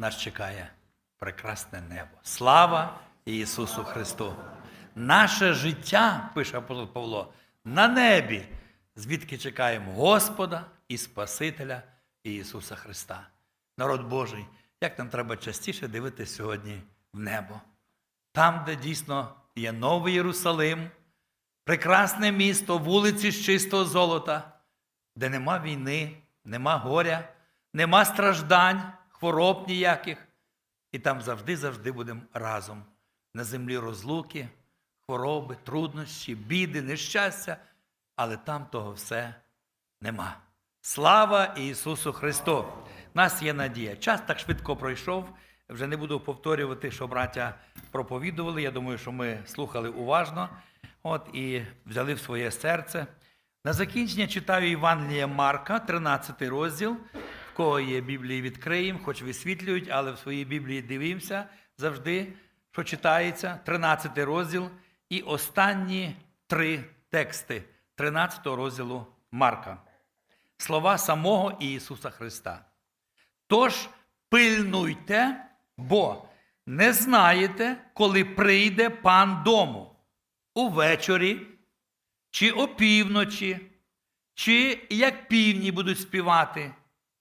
нас чекає прекрасне небо. Слава Ісусу Христу! Наше життя, пише апостол Павло, на небі, звідки чекаємо Господа і Спасителя Ісуса Христа. Народ Божий, як нам треба частіше дивитися сьогодні в небо. Там, де дійсно є Новий Єрусалим, прекрасне місто, вулиці з чистого золота, де нема війни, нема горя, нема страждань, хвороб ніяких. І там завжди-завжди будемо разом. На землі розлуки, хвороби, труднощі, біди, нещастя, але там того все нема. Слава Ісусу Христу! У нас є надія. Час так швидко пройшов. Вже не буду повторювати, що браття проповідували. Я думаю, що ми слухали уважно от, і взяли в своє серце. На закінчення читаю Євангелія Марка, 13 розділ. Кого є Біблії відкриємо, хоч висвітлюють, але в своїй Біблії дивимося завжди, що читається. 13 розділ і останні три тексти 13 розділу Марка. Слова самого Ісуса Христа. Тож пильнуйте, бо не знаєте, коли прийде пан дому увечері, чи опівночі, чи як півні будуть співати,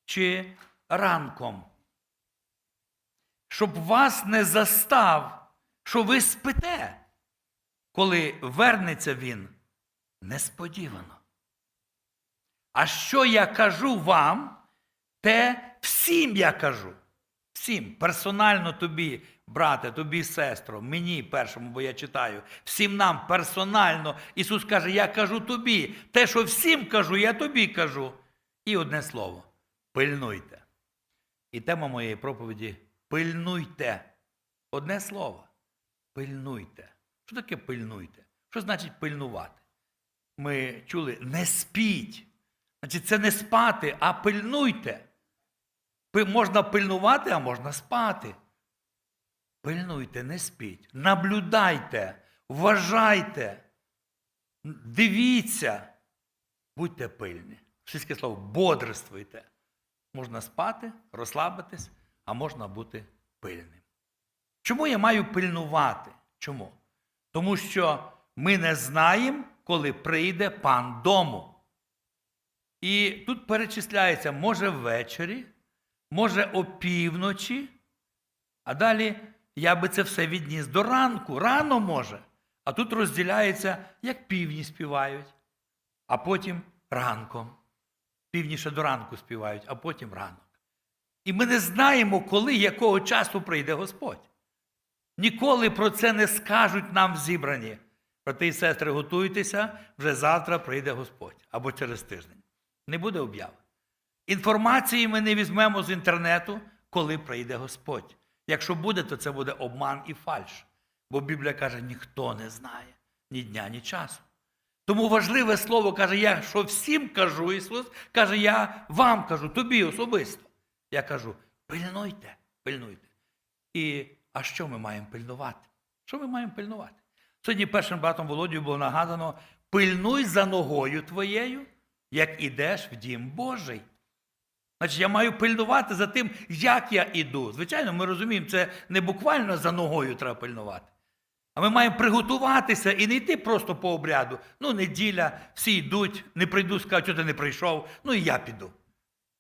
чи ранком. Щоб вас не застав, що ви спите, коли вернеться він несподівано. А що я кажу вам, те всім я кажу. Всім, персонально тобі, брате, тобі, сестро, мені першому, бо я читаю, всім нам персонально. Ісус каже, я кажу тобі. Те, що всім кажу, я тобі кажу. І одне слово пильнуйте. І тема моєї проповіді пильнуйте. Одне слово. Пильнуйте. Що таке пильнуйте? Що значить пильнувати? Ми чули не спіть. Значить, це не спати, а пильнуйте. Можна пильнувати, а можна спати. Пильнуйте, не спіть. Наблюдайте, вважайте, дивіться, будьте пильні. Російське слово бодрствуйте. Можна спати, розслабитись, а можна бути пильним. Чому я маю пильнувати? Чому? Тому що ми не знаємо, коли прийде пан дому. І тут перечисляється, може ввечері, може опівночі, а далі я би це все відніс до ранку. Рано може. А тут розділяється, як півні співають, а потім ранком. Півні ще до ранку співають, а потім ранок. І ми не знаємо, коли, якого часу прийде Господь. Ніколи про це не скажуть нам зібрані. Брати і сестри, готуйтеся, вже завтра прийде Господь або через тиждень. Не буде об'яви. Інформації ми не візьмемо з інтернету, коли прийде Господь. Якщо буде, то це буде обман і фальш. Бо Біблія каже, ніхто не знає ні дня, ні часу. Тому важливе слово каже, я що всім кажу, Ісус, каже, я вам кажу, тобі особисто. Я кажу, пильнуйте, пильнуйте. І а що ми маємо пильнувати? Що ми маємо пильнувати? Сьогодні першим братом Володію було нагадано: пильнуй за ногою твоєю, як ідеш в дім Божий. Значить, я маю пильнувати за тим, як я іду. Звичайно, ми розуміємо, це не буквально за ногою треба пильнувати. А ми маємо приготуватися і не йти просто по обряду. Ну, неділя, всі йдуть, не прийду, скажуть, що ти не прийшов, ну і я піду.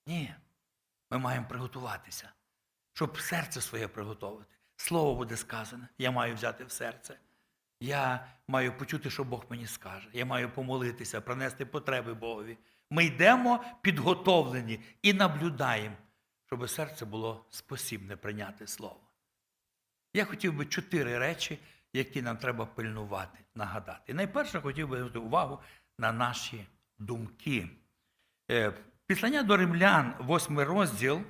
Ні. Ми маємо приготуватися, щоб серце своє приготувати. Слово буде сказане, я маю взяти в серце. Я маю почути, що Бог мені скаже. Я маю помолитися, принести потреби Богові. Ми йдемо підготовлені і наблюдаємо, щоб серце було спосібне прийняти слово. Я хотів би чотири речі, які нам треба пильнувати, нагадати. І найперше хотів би звернути увагу на наші думки. Е, Післання до римлян, восьмий розділ.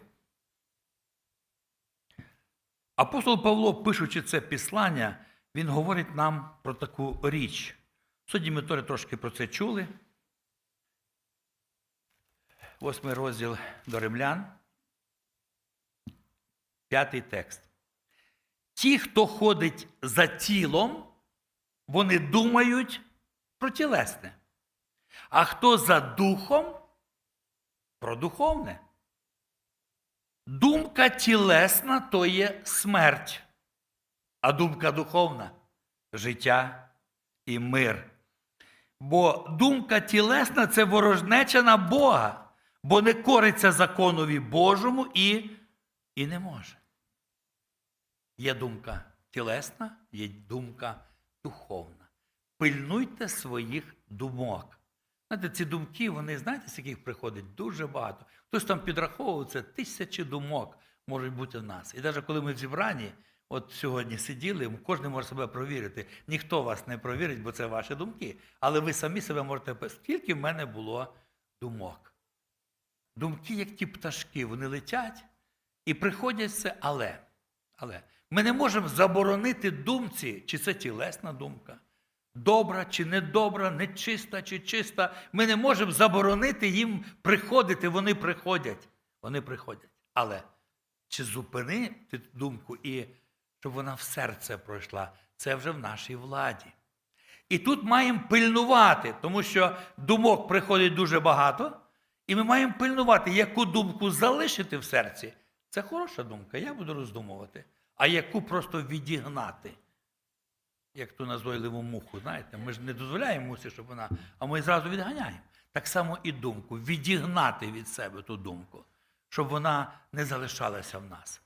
Апостол Павло, пишучи це післання, він говорить нам про таку річ. Сьогодні ми трошки про це чули. Восьмий розділ до римлян. П'ятий текст. Ті, хто ходить за тілом, вони думають про тілесне. А хто за духом, про духовне. Думка тілесна то є смерть, а думка духовна життя і мир. Бо думка тілесна це ворожнеча на Бога, бо не кориться законові Божому і, і не може. Є думка тілесна, є думка духовна. Пильнуйте своїх думок. Знаєте, ці думки, вони, знаєте, з яких приходить дуже багато. Хтось там підраховував, це тисячі думок можуть бути в нас. І навіть коли ми в зібранні, от сьогодні сиділи, кожен може себе провірити. Ніхто вас не провірить, бо це ваші думки. Але ви самі себе можете скільки в мене було думок. Думки, як ті пташки, вони летять і приходять все, але. Але ми не можемо заборонити думці, чи це тілесна думка, добра чи недобра, нечиста чи чиста. Ми не можемо заборонити їм приходити. Вони приходять. Вони приходять. Але чи зупинити думку і щоб вона в серце пройшла, це вже в нашій владі. І тут маємо пильнувати, тому що думок приходить дуже багато, і ми маємо пильнувати, яку думку залишити в серці. Це хороша думка, я буду роздумувати, а яку просто відігнати. Як ту назойливу муху, знаєте, ми ж не дозволяємо мусі, щоб вона, а ми зразу відганяємо. Так само і думку, відігнати від себе ту думку, щоб вона не залишалася в нас.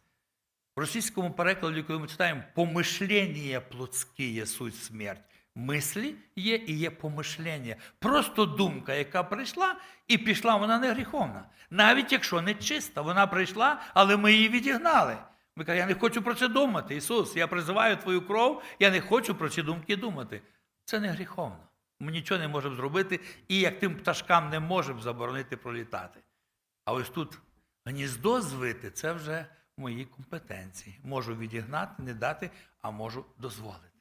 В російському перекладі, коли ми читаємо помишлення плотські є суть смерть. Мислі є і є помишлення. Просто думка, яка прийшла і пішла, вона не гріховна. Навіть якщо не чиста, вона прийшла, але ми її відігнали. Ми кажемо, я не хочу про це думати. Ісус, я призиваю твою кров, я не хочу про ці думки думати. Це не гріховно. Ми нічого не можемо зробити, і як тим пташкам не можемо заборонити пролітати. А ось тут гніздо звити це вже в моїй компетенції. Можу відігнати, не дати, а можу дозволити.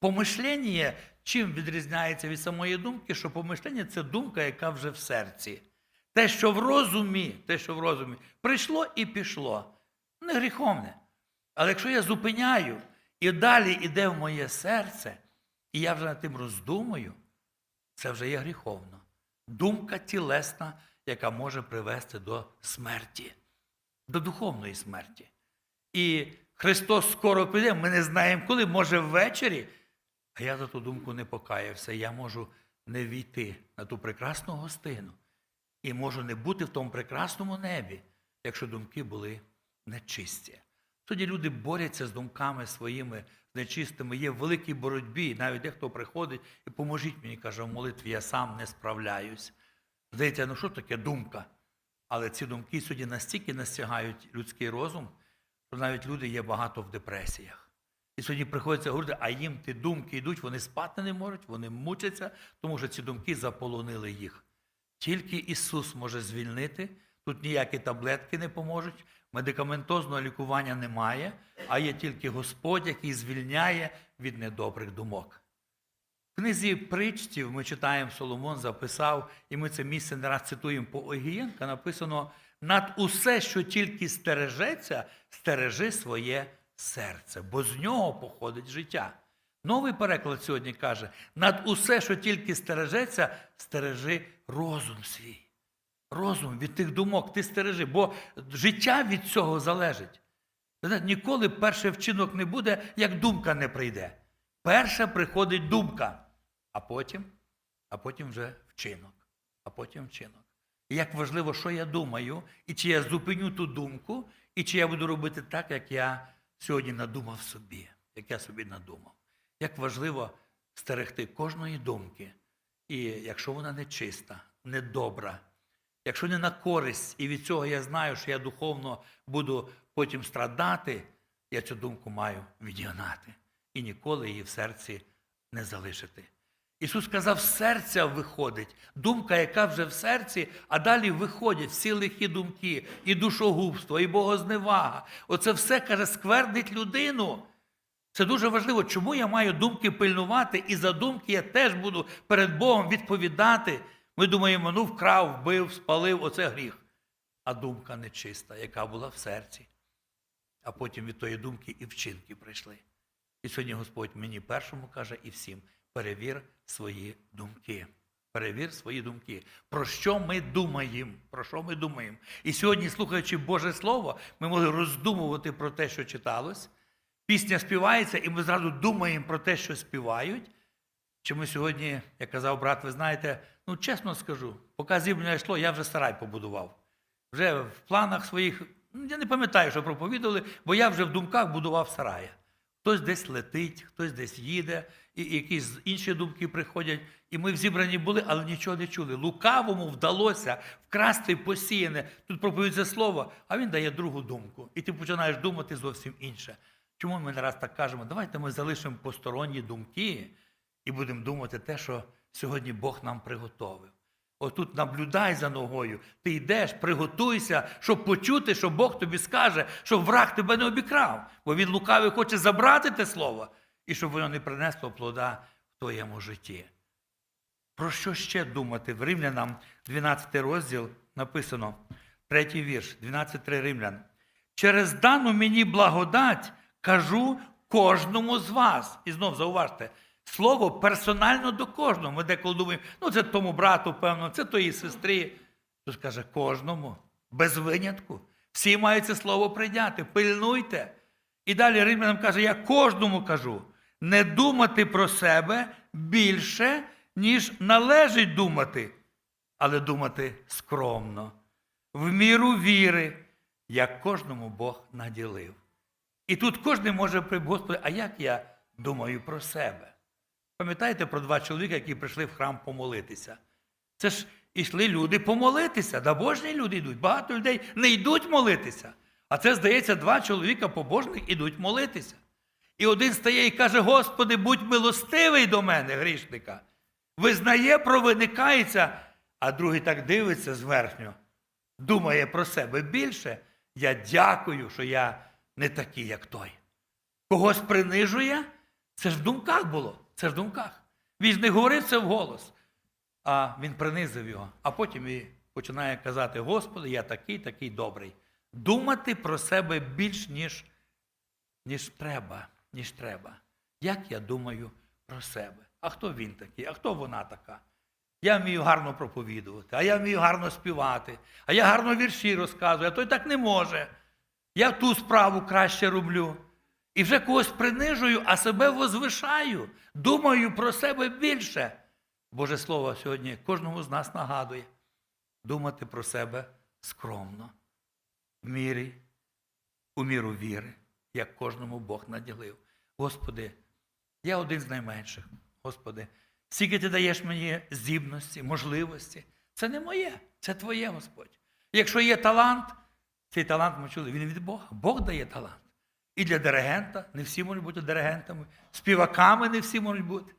Помишлення чим відрізняється від самої думки, що помишлення це думка, яка вже в серці. Те, що в розумі, те, що в розумі, прийшло і пішло. Не гріховне. Але якщо я зупиняю і далі йде в моє серце, і я вже над тим роздумую, це вже є гріховно. Думка тілесна, яка може привести до смерті, до духовної смерті. І Христос скоро прийде, ми не знаємо коли, може ввечері, а я за ту думку не покаявся. Я можу не війти на ту прекрасну гостину і можу не бути в тому прекрасному небі, якщо думки були нечисті. Тоді люди борються з думками своїми нечистими, є в великій боротьбі, навіть дехто приходить і поможіть мені, каже, в молитві я сам не справляюсь. Здається, ну що таке думка? Але ці думки сьогодні настільки настягають людський розум, що навіть люди є багато в депресіях. І сьогодні приходиться говорити, а їм ті думки йдуть, вони спати не можуть, вони мучаться, тому що ці думки заполонили їх. Тільки Ісус може звільнити, тут ніякі таблетки не поможуть, медикаментозного лікування немає, а є тільки Господь, який звільняє від недобрих думок. В книзі притчів ми читаємо, Соломон записав, і ми це місце не раз цитуємо по Огієнка, написано: над усе, що тільки стережеться, стережи своє серце, бо з нього походить життя. Новий переклад сьогодні каже: над усе, що тільки стережеться, стережи розум свій. Розум від тих думок ти стережи, бо життя від цього залежить. Ніколи перший вчинок не буде, як думка не прийде. Перша приходить думка, а потім, а потім вже вчинок, а потім вчинок. І як важливо, що я думаю, і чи я зупиню ту думку, і чи я буду робити так, як я сьогодні надумав собі, як я собі надумав. Як важливо стерегти кожної думки, і якщо вона нечиста, недобра, якщо не на користь, і від цього я знаю, що я духовно буду потім страдати, я цю думку маю відігнати і ніколи її в серці не залишити. Ісус сказав, серця виходить думка, яка вже в серці, а далі виходять всі лихі думки, і душогубство, і богозневага. Оце все каже, сквернить людину. Це дуже важливо, чому я маю думки пильнувати, і за думки я теж буду перед Богом відповідати. Ми думаємо, ну вкрав, вбив, спалив, оце гріх. А думка нечиста, яка була в серці. А потім від тої думки і вчинки прийшли. І сьогодні Господь мені першому каже і всім: перевір свої думки. Перевір свої думки. Про що ми думаємо? Про що ми думаємо? І сьогодні, слухаючи Боже Слово, ми могли роздумувати про те, що читалось. Пісня співається, і ми зразу думаємо про те, що співають. Чи ми сьогодні, як казав брат, ви знаєте, ну чесно скажу, поки зібрання йшло, я вже сарай побудував. Вже в планах своїх, ну, я не пам'ятаю, що проповідували, бо я вже в думках будував сарая. Хтось десь летить, хтось десь їде, і якісь інші думки приходять. І ми в зібранні були, але нічого не чули. Лукавому вдалося вкрасти посіяне. Тут проповідується слово, а він дає другу думку. І ти починаєш думати зовсім інше. Чому ми не раз так кажемо? Давайте ми залишимо посторонні думки і будемо думати те, що сьогодні Бог нам приготовив. Отут наблюдай за ногою, ти йдеш, приготуйся, щоб почути, що Бог тобі скаже, щоб враг тебе не обікрав. Бо він лукавий хоче забрати те слово, і щоб воно не принесло плода в твоєму житті. Про що ще думати? В Римлянам 12 розділ написано, третій вірш, 12.3 Римлян. Через дану мені благодать кажу кожному з вас. І знов зауважте, слово персонально до кожного. Ми деколи думаємо, ну це тому брату, певно, це тої сестрі. Тож каже, кожному, без винятку. Всі мають це слово прийняти, пильнуйте. І далі Римлянам каже, я кожному кажу, не думати про себе більше, ніж належить думати, але думати скромно, в міру віри, як кожному Бог наділив. І тут кожен може при Господи, а як я думаю про себе? Пам'ятаєте про два чоловіка, які прийшли в храм помолитися? Це ж ішли люди помолитися, да божні люди йдуть. Багато людей не йдуть молитися. А це, здається, два чоловіка побожних ідуть молитися. І один стає і каже: Господи, будь милостивий до мене, грішника. Визнає, провиникається, а другий так дивиться зверхньо, думає про себе більше. Я дякую, що я не такий, як той. Когось принижує, це ж в думках було. Це ж в думках. Він ж не говорив це вголос, а він принизив його. А потім і починає казати: Господи, я такий, такий добрий. Думати про себе більш, ніж, ніж треба, ніж треба. Як я думаю про себе? А хто він такий? А хто вона така? Я вмію гарно проповідувати, а я вмію гарно співати, а я гарно вірші розказую, а той так не може. Я ту справу краще роблю. І вже когось принижую, а себе возвишаю. Думаю про себе більше. Боже Слово сьогодні кожному з нас нагадує думати про себе скромно, в мірі, у міру віри, як кожному Бог наділив. Господи, я один з найменших. Господи, скільки ти даєш мені здібності, можливості. Це не моє, це Твоє, Господь. Якщо є талант, цей талант ми чули, він від Бога. Бог дає талант. І для диригента, не всі можуть бути диригентами, співаками не всі можуть бути.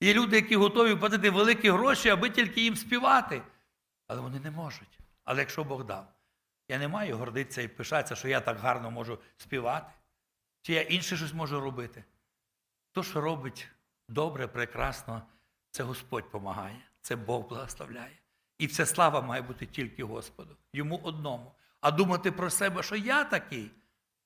Є люди, які готові платити великі гроші, аби тільки їм співати. Але вони не можуть. Але якщо Бог дав, я не маю гордитися і пишатися, що я так гарно можу співати, чи я інше щось можу робити. То, що робить добре, прекрасно, це Господь допомагає, це Бог благословляє. І вся слава має бути тільки Господу, йому одному. А думати про себе, що я такий,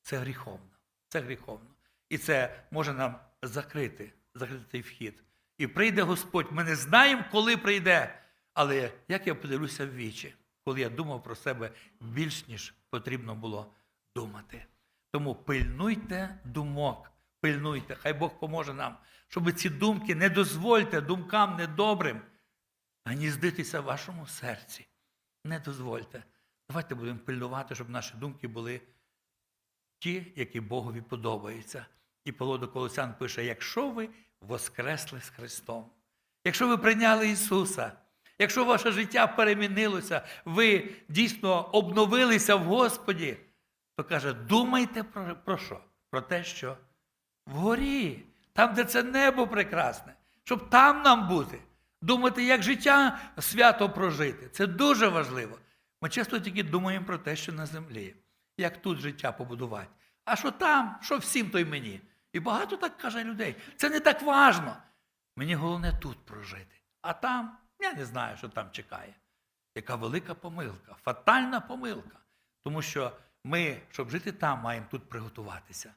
це гріховно. Це гріховно. І це може нам закрити, закрити цей вхід. І прийде Господь. Ми не знаємо, коли прийде. Але як я подивлюся в вічі, коли я думав про себе більш, ніж потрібно було думати. Тому пильнуйте думок, пильнуйте, хай Бог поможе нам, щоб ці думки не дозвольте думкам недобрим гніздитися в вашому серці. Не дозвольте. Давайте будемо пильнувати, щоб наші думки були ті, які Богові подобаються. І Павло до Колосян пише: якщо ви воскресли з Христом, якщо ви прийняли Ісуса, якщо ваше життя перемінилося, ви дійсно обновилися в Господі, то каже, думайте про, про що? Про те, що вгорі, там, де це небо прекрасне, щоб там нам бути. Думати, як життя свято прожити. Це дуже важливо. Ми часто тільки думаємо про те, що на землі, як тут життя побудувати. А що там, що всім, то й мені. І багато так каже людей. Це не так важно. Мені головне тут прожити. А там, я не знаю, що там чекає. Яка велика помилка, фатальна помилка. Тому що ми, щоб жити там, маємо тут приготуватися.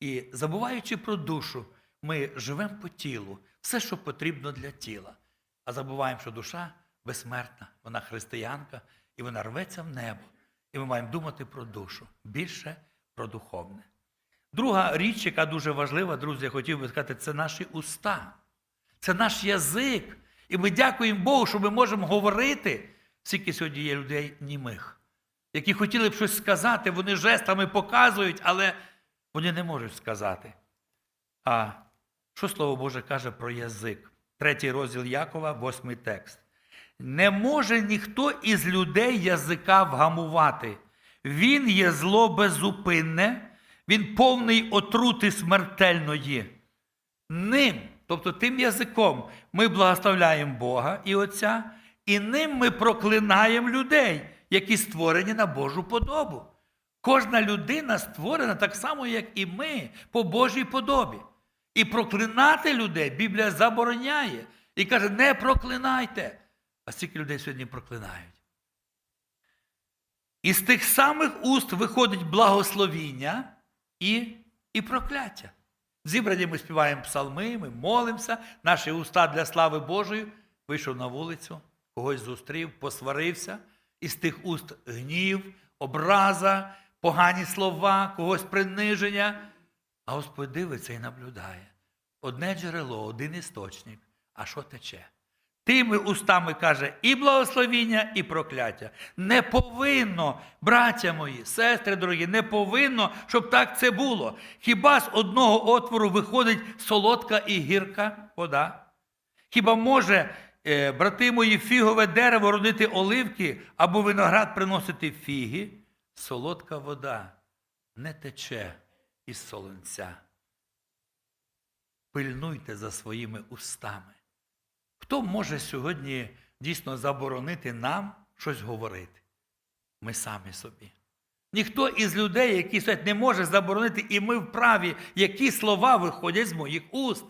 І забуваючи про душу, ми живемо по тілу, все, що потрібно для тіла. а забуваємо, що душа безсмертна, вона християнка, і вона рветься в небо. І ми маємо думати про душу, більше про духовне. Друга річ, яка дуже важлива, друзі, я хотів би сказати, це наші уста. Це наш язик. І ми дякуємо Богу, що ми можемо говорити, скільки сьогодні є людей німих, які хотіли б щось сказати, вони жестами показують, але вони не можуть сказати. А що Слово Боже каже про язик? Третій розділ Якова, восьмий текст. Не може ніхто із людей язика вгамувати. Він є зло беззупинне, він повний отрути смертельної. Ним, тобто тим язиком, ми благословляємо Бога і Отця, і ним ми проклинаємо людей, які створені на Божу подобу. Кожна людина створена так само, як і ми, по Божій подобі. І проклинати людей Біблія забороняє. І каже, не проклинайте. А скільки людей сьогодні проклинають? Із тих самих уст виходить благословіння і, і прокляття. В зібранні ми співаємо псалми, ми молимося, наші уста для слави Божої. Вийшов на вулицю, когось зустрів, посварився, із тих уст гнів, образа, погані слова, когось приниження. А Господь дивиться і наблюдає. Одне джерело, один істочник. А що тече? Тими устами каже і благословіння, і прокляття. Не повинно, браття мої, сестри дорогі, не повинно, щоб так це було. Хіба з одного отвору виходить солодка і гірка вода? Хіба може, е, брати мої, фігове дерево родити оливки або виноград приносити фіги? Солодка вода не тече із солонця. Пильнуйте за своїми устами. Хто може сьогодні дійсно заборонити нам щось говорити? Ми самі собі. Ніхто із людей, які стоять, не може заборонити, і ми вправі, які слова виходять з моїх уст.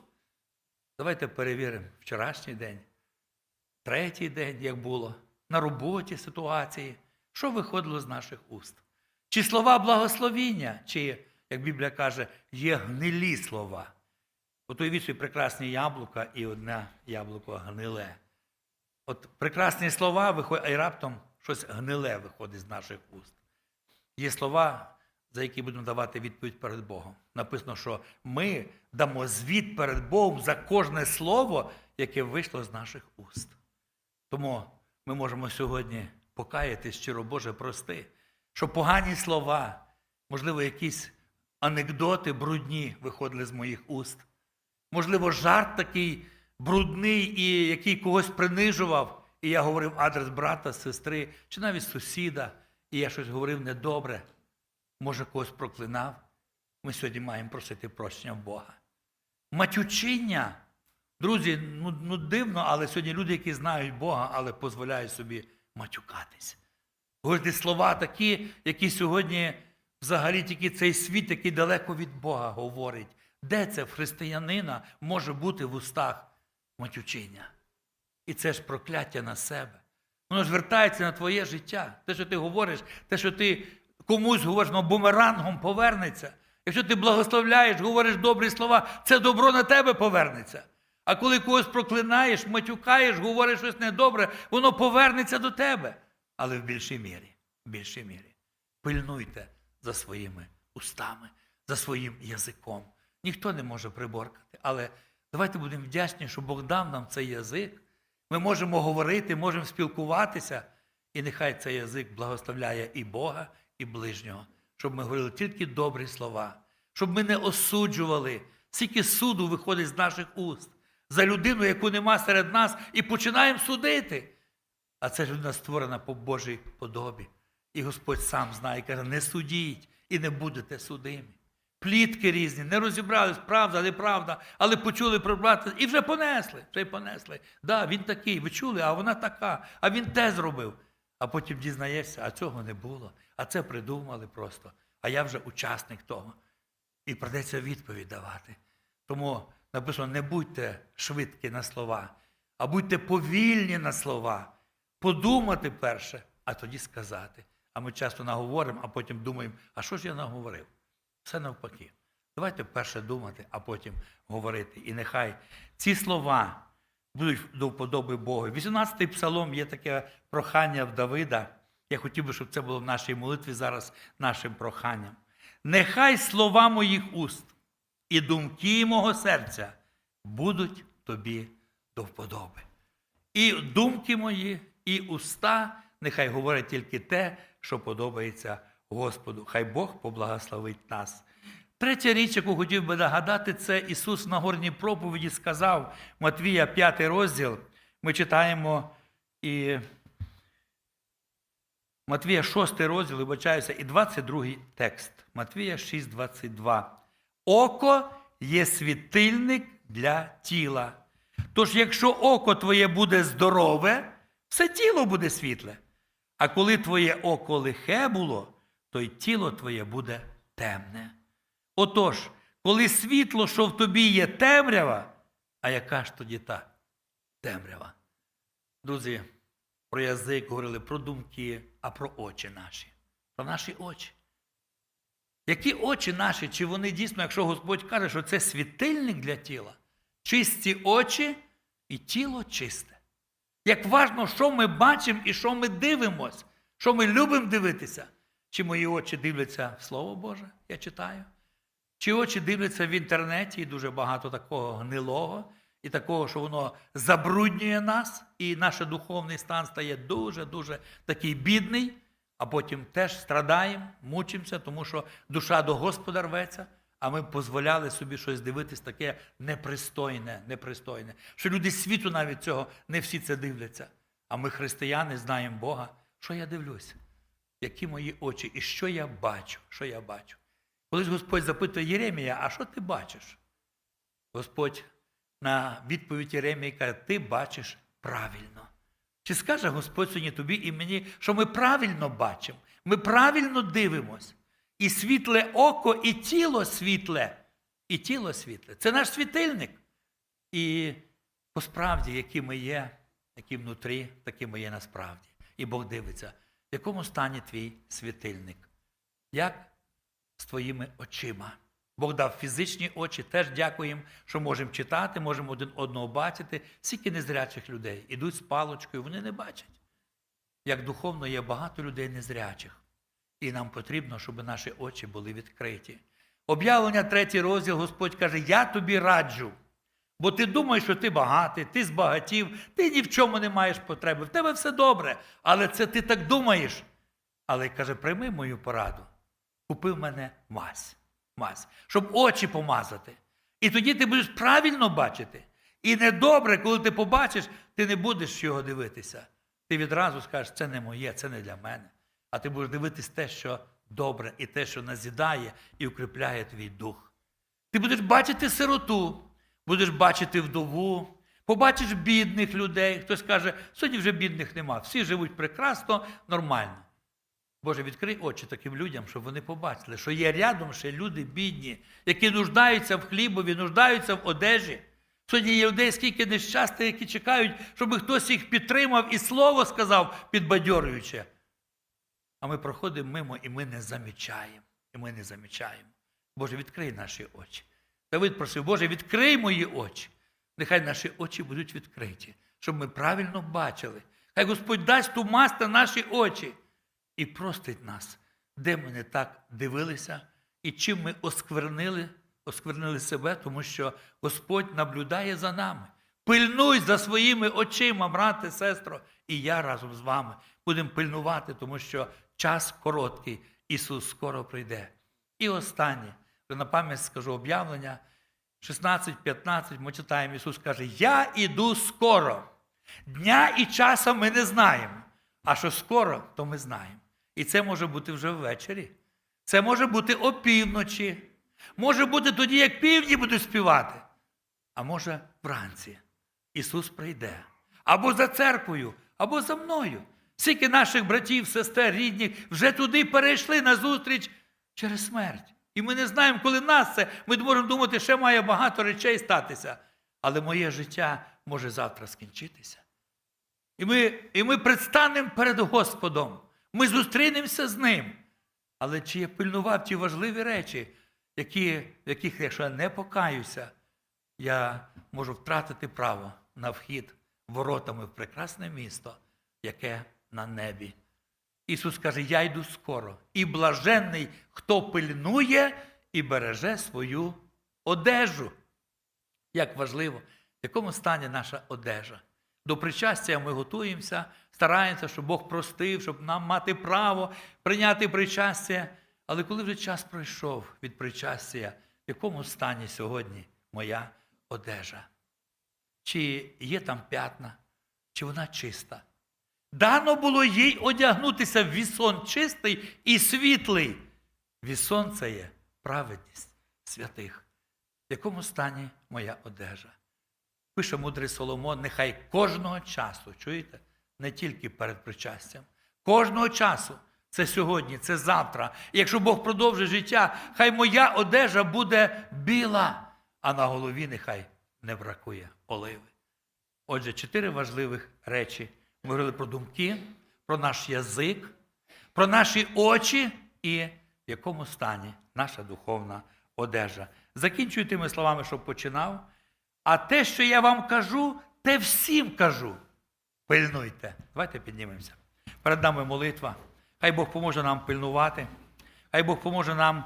Давайте перевіримо вчорашній день, третій день, як було, на роботі ситуації, що виходило з наших уст. Чи слова благословіння, чи, як Біблія каже, є гнилі слова. От уявіть собі прекрасні яблука і одне яблуко гниле. От прекрасні слова виходять, а й раптом щось гниле виходить з наших уст. Є слова, за які будемо давати відповідь перед Богом. Написано, що ми дамо звіт перед Богом за кожне слово, яке вийшло з наших уст. Тому ми можемо сьогодні покаятись, щиро Боже, прости, що погані слова, можливо, якісь анекдоти брудні виходили з моїх уст. Можливо, жарт такий брудний і який когось принижував, і я говорив адрес брата, сестри, чи навіть сусіда, і я щось говорив недобре, може, когось проклинав. Ми сьогодні маємо просити прощення в Бога. Матючиння. Друзі, ну, ну дивно, але сьогодні люди, які знають Бога, але дозволяють собі матюкатись. Говорити слова такі, які сьогодні взагалі тільки цей світ, який далеко від Бога говорить. Де це в християнина може бути в устах матючиння? І це ж прокляття на себе. Воно ж вертається на твоє життя. Те, що ти говориш, те, що ти комусь говориш, воно бумерангом повернеться. Якщо ти благословляєш, говориш добрі слова, це добро на тебе повернеться. А коли когось проклинаєш, матюкаєш, говориш щось недобре, воно повернеться до тебе. Але в більшій мірі, в більшій мірі. Пильнуйте за своїми устами, за своїм язиком. Ніхто не може приборкати. Але давайте будемо вдячні, що Бог дав нам цей язик. Ми можемо говорити, можемо спілкуватися, і нехай цей язик благословляє і Бога, і ближнього, щоб ми говорили тільки добрі слова, щоб ми не осуджували, скільки суду виходить з наших уст за людину, яку нема серед нас, і починаємо судити. А ж людина створена по Божій подобі. І Господь сам знає, каже, не судіть і не будете судимі. Плітки різні, не розібрались, правда, неправда, але почули про брата і вже понесли, вже понесли. Да, він такий, ви чули, а вона така, а він те зробив. А потім дізнаєшся, а цього не було, а це придумали просто. А я вже учасник того. І придеться відповідь давати. Тому написано: не будьте швидкі на слова, а будьте повільні на слова. Подумати перше, а тоді сказати. А ми часто наговоримо, а потім думаємо, а що ж я наговорив? Все навпаки. Давайте перше думати, а потім говорити. І нехай ці слова будуть до вподоби Богу. 18-й псалом є таке прохання в Давида. Я хотів би, щоб це було в нашій молитві зараз нашим проханням. Нехай слова моїх уст і думки мого серця будуть тобі до вподоби. І думки мої, і уста нехай говорять тільки те, що подобається Господу. Хай Бог поблагословить нас. Третя річ, яку хотів би нагадати, це Ісус на горній проповіді сказав Матвія, 5 розділ. Ми читаємо і Матвія 6 розділ, вибачаюся, і 22 текст. Матвія 6, 22. Око є світильник для тіла. Тож, якщо око твоє буде здорове, все тіло буде світле. А коли твоє око лихе було, то й тіло твоє буде темне. Отож, коли світло, що в тобі є темрява, а яка ж тоді та темрява? Друзі, про язик говорили, про думки, а про очі наші. Про наші очі. Які очі наші, чи вони дійсно, якщо Господь каже, що це світильник для тіла, чисті очі і тіло чисте. Як важно, що ми бачимо і що ми дивимося, що ми любимо дивитися. Чи мої очі дивляться в Слово Боже, я читаю, чи очі дивляться в інтернеті, і дуже багато такого гнилого, і такого, що воно забруднює нас, і наш духовний стан стає дуже-дуже такий бідний, а потім теж страдаємо, мучимося, тому що душа до Господа рветься, а ми дозволяли собі щось дивитись таке непристойне, непристойне. Що люди світу навіть цього не всі це дивляться. А ми, християни, знаємо Бога. Що я дивлюся? Які мої очі, і що я бачу? Що я бачу? Колись Господь запитує Єремія, а що ти бачиш? Господь на відповідь Єремії каже, ти бачиш правильно. Чи скаже Господь сьогодні тобі і мені, що ми правильно бачимо, ми правильно дивимось. І світле око, і тіло світле, і тіло світле. Це наш світильник. І по справді, які ми є, які внутрі, такі ми є насправді. І Бог дивиться, в якому стані твій світильник, як з твоїми очима. Бог дав фізичні очі, теж дякуємо, що можемо читати, можемо один одного бачити. Скільки незрячих людей ідуть з палочкою, вони не бачать. Як духовно є багато людей незрячих. І нам потрібно, щоб наші очі були відкриті. Об'явлення третій розділ Господь каже: Я тобі раджу. Бо ти думаєш, що ти багатий, ти збагатів, ти ні в чому не маєш потреби. В тебе все добре, але це ти так думаєш. Але каже, прийми мою пораду. Купи в мене мазь, мазь, щоб очі помазати. І тоді ти будеш правильно бачити. І недобре, коли ти побачиш, ти не будеш його дивитися. Ти відразу скажеш, це не моє, це не для мене. А ти будеш дивитись те, що добре, і те, що назідає і укріпляє твій дух. Ти будеш бачити сироту, будеш бачити вдову, побачиш бідних людей. Хтось каже, сьогодні вже бідних нема, всі живуть прекрасно, нормально. Боже, відкрий очі таким людям, щоб вони побачили, що є рядом ще люди бідні, які нуждаються в хлібові, нуждаються в одежі. Сьогодні є людей, скільки нещастя, які чекають, щоб хтось їх підтримав і слово сказав, підбадьорююче. А ми проходимо мимо і ми не замічаємо. І ми не замічаємо. Боже, відкрий наші очі. Давид просив, Боже, відкрий мої очі. Нехай наші очі будуть відкриті, щоб ми правильно бачили. Хай Господь дасть ту мазь на наші очі і простить нас, де ми не так дивилися і чим ми осквернили, осквернили себе, тому що Господь наблюдає за нами. Пильнуй за своїми очима, брате, сестро, і я разом з вами будемо пильнувати, тому що час короткий, Ісус скоро прийде. І останнє, на пам'ять скажу об'явлення. 16-15 ми читаємо, Ісус каже, Я іду скоро. Дня і часу ми не знаємо. А що скоро, то ми знаємо. І це може бути вже ввечері. Це може бути опівночі. Може бути тоді, як півдні будуть співати. А може вранці. Ісус прийде. Або за церквою, або за мною. Скільки наших братів, сестер, рідних вже туди перейшли на зустріч через смерть. І ми не знаємо, коли нас це. Ми можемо думати, ще має багато речей статися. Але моє життя може завтра скінчитися. І ми, і ми предстанемо перед Господом. Ми зустрінемося з Ним. Але чи я пильнував ті важливі речі, які, в яких, якщо я не покаюся, я можу втратити право на вхід воротами в прекрасне місто, яке на небі. Ісус каже: Я йду скоро, і блаженний, хто пильнує і береже свою одежу. Як важливо, в якому стані наша одежа. До причастя ми готуємося, стараємося, щоб Бог простив, щоб нам мати право прийняти причастя. Але коли вже час пройшов від причастя, в якому стані сьогодні моя одежа? Чи є там п'ятна, чи вона чиста? Дано було їй одягнутися в вісон чистий і світлий. Вісон це є праведність святих. В якому стані моя одежа? Пише мудрий Соломон, нехай кожного часу, чуєте? Не тільки перед причастям, кожного часу. Це сьогодні, це завтра. І якщо Бог продовжить життя, хай моя одежа буде біла, а на голові нехай не бракує оливи. Отже, чотири важливих речі. Ми говорили про думки, про наш язик, про наші очі і в якому стані наша духовна одежа. Закінчую тими словами, що починав. А те, що я вам кажу, те всім кажу. Пильнуйте. Давайте піднімемося. Перед нами молитва. Хай Бог поможе нам пильнувати. Хай Бог поможе нам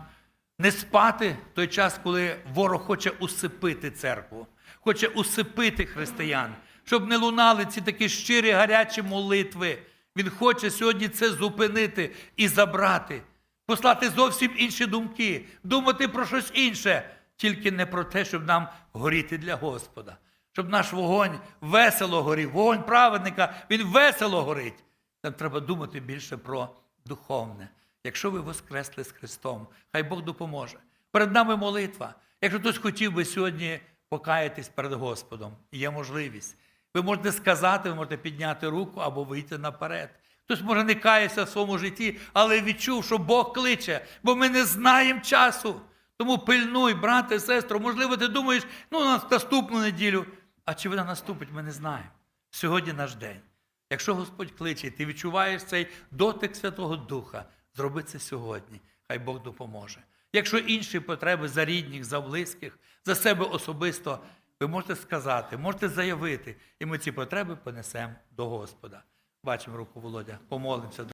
не спати в той час, коли ворог хоче усипити церкву, хоче усипити християн, щоб не лунали ці такі щирі гарячі молитви. Він хоче сьогодні це зупинити і забрати, послати зовсім інші думки, думати про щось інше, тільки не про те, щоб нам горіти для Господа, щоб наш вогонь весело горів. Вогонь праведника, він весело горить. Нам треба думати більше про духовне. Якщо ви воскресли з Христом, хай Бог допоможе. Перед нами молитва. Якщо хтось хотів би сьогодні покаятись перед Господом, є можливість. Ви можете сказати, ви можете підняти руку або вийти наперед. Хтось може не кається в своєму житті, але відчув, що Бог кличе, бо ми не знаємо часу. Тому пильнуй, брате, сестро, можливо, ти думаєш, ну на наступну неділю. А чи вона наступить, ми не знаємо. Сьогодні наш день. Якщо Господь кличе, і ти відчуваєш цей дотик Святого Духа, зроби це сьогодні. Хай Бог допоможе. Якщо інші потреби за рідних, за близьких, за себе особисто, ви можете сказати, можете заявити, і ми ці потреби понесемо до Господа. Бачимо руку Володя, помолимося.